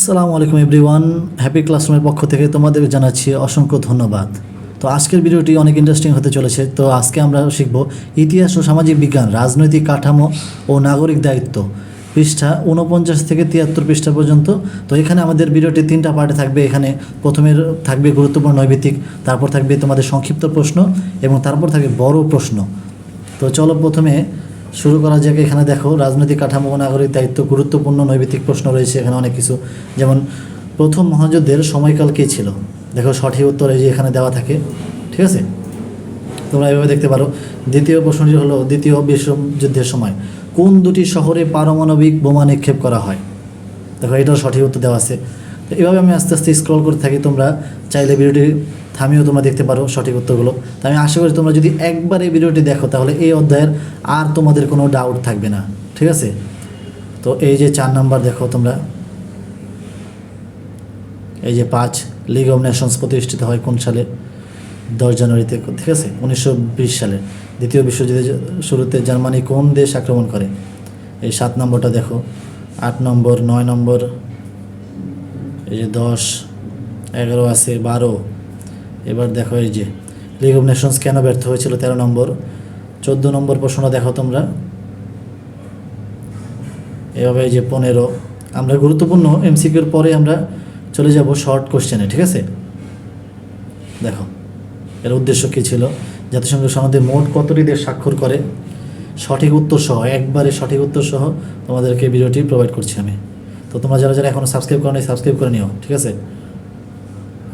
আসসালামু আলাইকুম everyone. Happy ক্লাসরুমের পক্ষ থেকে তোমাদের জানাচ্ছি অসংখ্য ধন্যবাদ। তো আজকের ভিডিওটি অনেক ইন্টারেস্টিং হতে চলেছে। তো আজকে আমরা শিখব ইতিহাস ও সামাজিক বিজ্ঞান, রাজনৈতিক কাঠামো ও নাগরিক দায়িত্ব। পৃষ্ঠা উনপঞ্চাশ থেকে তিয়াত্তর পৃষ্ঠা পর্যন্ত। তো এখানে আমাদের ভিডিওটি তিনটা পার্টে থাকবে। এখানে প্রথমে থাকবে গুরুত্বপূর্ণ নৈভিত্তিক তারপর থাকবে তোমাদের সংক্ষিপ্ত প্রশ্ন এবং তারপর থাকবে বড় প্রশ্ন। তো চলো প্রথমে শুরু করা যাক। এখানে দেখো, রাজনৈতিক কাঠামো ও নাগরিক দায়িত্ব গুরুত্বপূর্ণ, নৈবিত্তিক প্রশ্ন রয়েছে। এখানে অনেক কিছু। যেমন, প্রথম মহাযুদ্ধের সময়কাল কী ছিল? দেখো, সঠিক উত্তর এই যে এখানে দেওয়া থাকে। ঠিক আছে? তোমরা এভাবে দেখতে পারো। দ্বিতীয় প্রশ্নটি হলো, দ্বিতীয় বিশ্বযুদ্ধের সময় কোন দুটি শহরে পারমাণবিক বোমা নিক্ষেপ করা হয়? দেখো, এটাও সঠিক উত্তর দেওয়া আছে। তো এভাবে আমি আস্তে আস্তে স্ক্রল করতে থাকি, তোমরা চাইলে ভিডিওটি থামিয়েও তোমরা দেখতে পারো সঠিক উত্তরগুলো। তো আমি আশা করি তোমরা যদি একবার এই ভিডিওটি দেখো, তাহলে এই অধ্যায়ের আর তোমাদের কোনো ডাউট থাকবে না, ঠিক আছে? তো এই যে চার নাম্বার দেখো তোমরা। এই যে পাঁচ লিগ অফ নেশনস প্রতিষ্ঠিত হয় কোন সালে? দশ জানুয়ারিতে, ঠিক আছে? উনিশশো বিশ সালে। দ্বিতীয় বিশ্বযুদ্ধের শুরুতে জার্মানি কোন দেশ আক্রমণ করে? এই সাত নম্বরটা দেখো। আট নম্বর, নয় নম্বর এই যে দশ, এগারো আছে, বারো। এবার দেখো এই যে লিগ অফ নেশনস কেন ব্যর্থ হয়েছিল তেরো নম্বর? চোদ্দ নম্বর প্রশ্নটা দেখো তোমরা। এভাবে এই যে পনেরো। আমরা গুরুত্বপূর্ণ এমসিকিউর পরে আমরা চলে যাব শর্ট কোশ্চেনে ঠিক আছে? দেখো, এর উদ্দেশ্য কী ছিল? জাতিসংঘ সনদে মোট কতটি দেশ স্বাক্ষর করে? সঠিক উত্তর সহ, একবারে সঠিক উত্তর সহ তোমাদেরকে ভিডিওটি প্রোভাইড করছি আমি। তো তোমরা যারা যারা এখনও সাবস্ক্রাইব করো সাবস্ক্রাইব করে নিও, ঠিক আছে?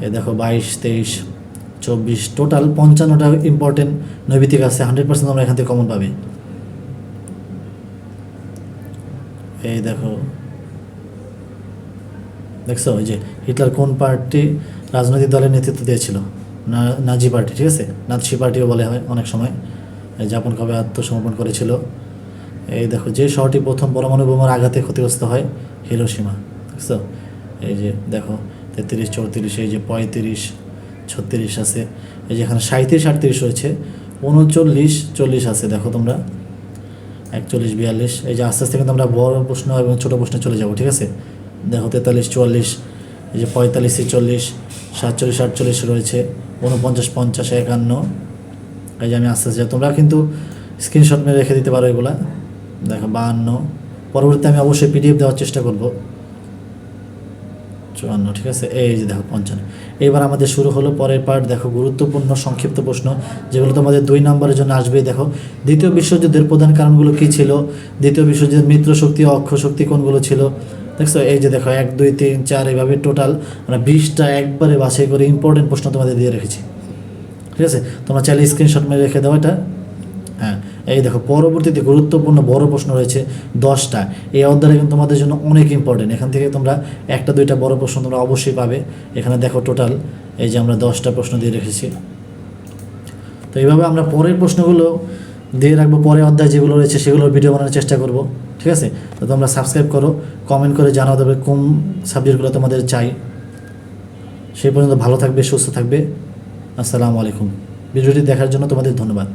এই দেখো, বাইশ, তেইশ, চব্বিশ টোটাল পঞ্চান্নটা ইম্পর্টেন্ট নৈবিতিক আছে হান্ড্রেড পার্সেন্ট তোমরা এখান থেকে কমন পাবে। এই দেখো, দেখছ? ওই যে হিটলার কোন পার্টি রাজনৈতিক দলের নেতৃত্ব দিয়েছিল? নাজি পার্টি ঠিক আছে? নাৎসি পার্টিও বলে হয় অনেক সময়। জাপান কবে আত্মসমর্পণ করেছিল? এই দেখো, যে শহরটি প্রথম পরমাণু বোমার আঘাতে ক্ষতিগ্রস্ত হয় হিরোসীমা দেখছ এই যে দেখো, তেত্রিশ, চৌত্রিশ, এই যে পঁয়ত্রিশ, ছত্রিশ আছে, এই যে এখানে সাঁত্রিশ আটত্রিশ রয়েছে, উনচল্লিশ, চল্লিশ আছে, দেখো তোমরা, একচল্লিশ, বিয়াল্লিশ, এই যে আস্তে আস্তে কিন্তু আমরা বড় প্রশ্ন এবং ছোটো প্রশ্নে চলে যাব, ঠিক আছে? দেখো, তেতাল্লিশ, চুয়াল্লিশ, এই যে পঁয়তাল্লিশ চল্লিশ সাতচল্লিশ, আটচল্লিশ রয়েছে, উনপঞ্চাশ, পঞ্চাশ, একান্ন, এই যে আমি আস্তে আস্তে তোমরা কিন্তু স্ক্রিনশট মেরে রেখে দিতে পারো এগুলা। দেখো বাহান্ন। পরবর্তীতে আমি অবশ্যই পিডিএফ দেওয়ার চেষ্টা করব। চুয়ান্ন, ঠিক আছে? এই যে দেখো, পঞ্চান্ন। এবার আমাদের শুরু হলো পরের পার্ট দেখো, গুরুত্বপূর্ণ সংক্ষিপ্ত প্রশ্ন, যেগুলো তোমাদের দুই নম্বরের জন্য আসবে। দেখো, দ্বিতীয় বিশ্বযুদ্ধের প্রধান কারণগুলো কী ছিল? দ্বিতীয় বিশ্বযুদ্ধের মিত্র শক্তি, অক্ষ শক্তি কোনগুলো ছিল? দেখছ? এই যে দেখো, এক, দুই, তিন, চার এইভাবে টোটাল মানে বিশটা একবারে বাছাই করে ইম্পর্টেন্ট প্রশ্ন তোমাদের দিয়ে রেখেছি। ঠিক আছে? তোমরা চাইলে স্ক্রিনশট মেরে রেখে দাও এটা। হ্যাঁ এই দেখো, পরবর্তীতে গুরুত্বপূর্ণ বড় প্রশ্ন রয়েছে দশটা। এই অধ্যায়টা কিন্তু তোমাদের জন্য অনেক ইম্পর্টেন্ট এখান থেকে তোমরা একটা, দুইটা বড় প্রশ্ন তোমরা অবশ্যই পাবে। এখানে দেখো টোটাল এই যে আমরা দশটা প্রশ্ন দিয়ে রেখেছি। তো এইভাবে আমরা পরের প্রশ্নগুলো দিয়ে রাখব। পরে অধ্যায় যেগুলো রয়েছে সেগুলোর ভিডিও বানানোর চেষ্টা করব, ঠিক আছে? তো তোমরা সাবস্ক্রাইব করো কমেন্ট করে জানাও দেবে কোন সাবজেক্টগুলো তোমাদের চাই। সেই পর্যন্ত ভালো থাকবে, সুস্থ থাকবে। আসসালামু আলাইকুম। ভিডিওটি দেখার জন্য তোমাদের ধন্যবাদ।